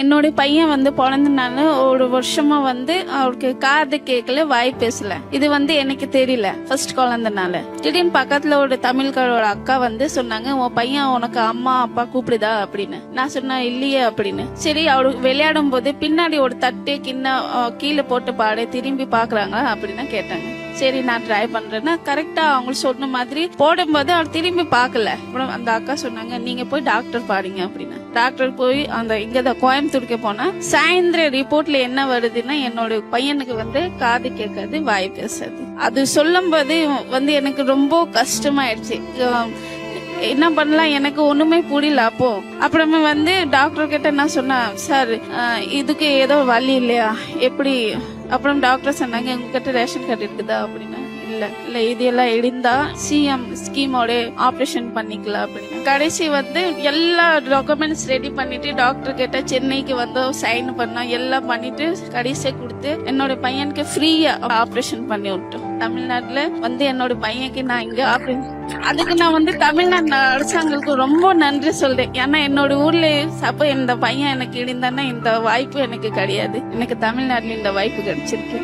என்னோட பையன் வந்து பிறந்தனால ஒரு வருஷமா வந்து அவருக்கு காது கேட்கல வாய் பேசல. இது வந்து எனக்கு தெரியல ஃபர்ஸ்ட் குழந்தனால. திடீர்னு பக்கத்துல ஒரு தமிழ்காரோட அக்கா வந்து சொன்னாங்க உன் பையன் உனக்கு அம்மா அப்பா கூப்பிடுதா? அப்படின்னு. நான் சொன்னேன் இல்லையே அப்படின்னு. சரி அவரு விளையாடும் போது பின்னாடி ஒரு தட்டு கிண்ண கீழே போட்டு பாடு திரும்பி பாக்குறாங்க அப்படின்னு கேட்டாங்க. சரி நான் ட்ரை பண்றேன்னா கரெக்டா அவங்க சொன்ன மாதிரி போடும்போது அவர் திரும்பி பார்க்கல. அப்புறம் அந்த அக்கா சொன்னாங்க நீங்க போய் டாக்டர் பாருங்க அப்படின்னு. டாக்டர் போய் அந்த இங்கதான் கோயம்புத்தூருக்கு போனா சாயந்தரம் ரிப்போர்ட்ல என்ன வருதுன்னா என்னோட பையனுக்கு வந்து காது கேட்காது வாய் பேசாது. அது சொல்லும்போது வந்து எனக்கு ரொம்ப கஷ்டமாயிடுச்சு. என்ன பண்ணலாம் எனக்கு ஒண்ணுமே புரியல அப்போ. அப்புறமே வந்து டாக்டர் கிட்ட நான் சொன்னேன் சார் இதுக்கு ஏதோ வழி இல்லையா? எப்படி அப்புறம் டாக்டர் சொன்னாங்க உங்ககிட்ட ரேஷன் கார்டு இருக்குதா? அப்படின்னா இல்ல. இல்ல இது எல்லாம் எழுந்தா சிஎம் ஸ்கீமோட ஆபரேஷன் பண்ணிக்கலாம் அப்படின்னு. கடைசி வந்து எல்லா டாக்குமெண்ட்ஸ் ரெடி பண்ணிட்டு டாக்டர் கிட்ட சென்னைக்கு வந்து சைன் பண்ணோம் எல்லாம் பண்ணிட்டு கடைசியை கொடுத்து என்னோட பையனுக்கு ஃப்ரீயா ஆபரேஷன் பண்ணி விட்டோம். தமிழ்நாட்டுல வந்து என்னோட பையனுக்கு நான் இங்க ஆபரேஷன் அதுக்கு நான் வந்து தமிழ்நாடு அரசாங்கத்துக்கு ரொம்ப நன்றி சொல்றேன். ஏன்னா என்னோட ஊர்ல சப்போ இந்த பையன் எனக்கு இடிந்தானா இந்த வாய்ப்பு எனக்கு கிடையாது. எனக்கு தமிழ்நாட்டுல இந்த வாய்ப்பு கிடைச்சிருக்கு.